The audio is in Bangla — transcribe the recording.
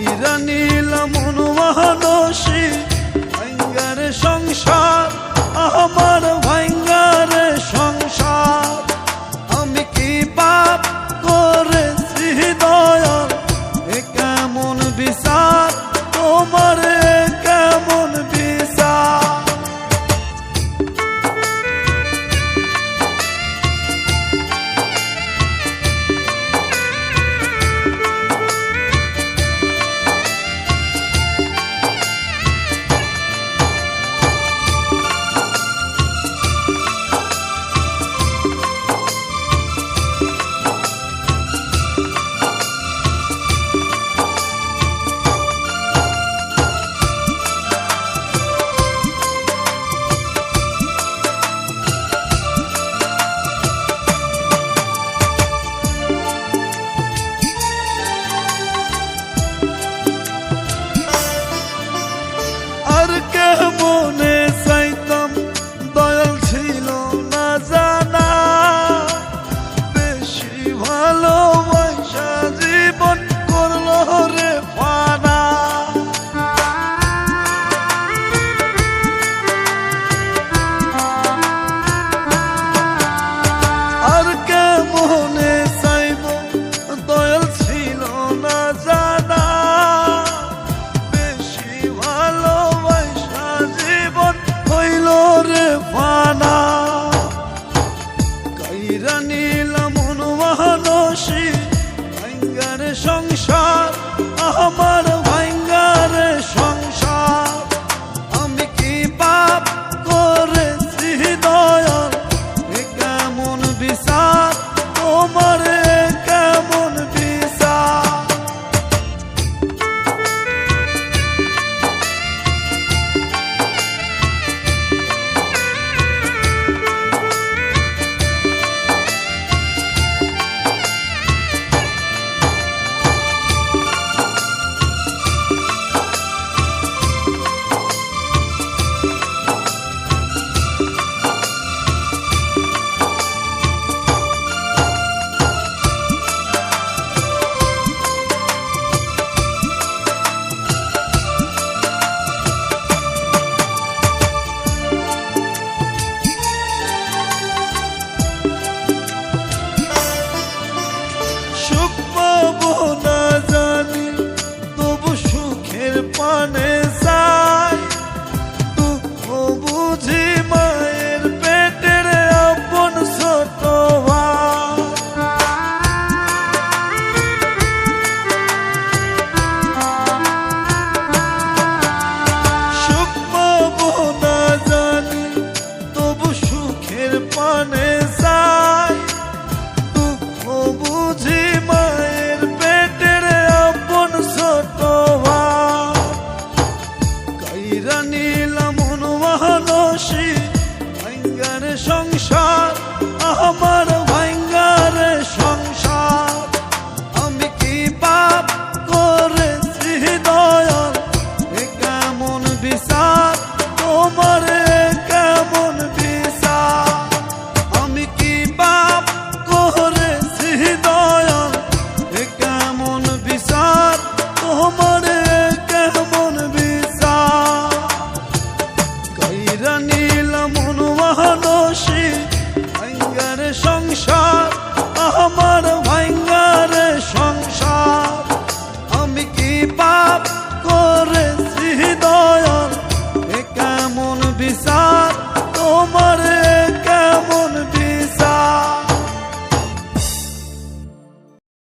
কইর নীল মনোমহনসী সংসার আমার জানে কেমন বিচার? তোমার কেমন বিচার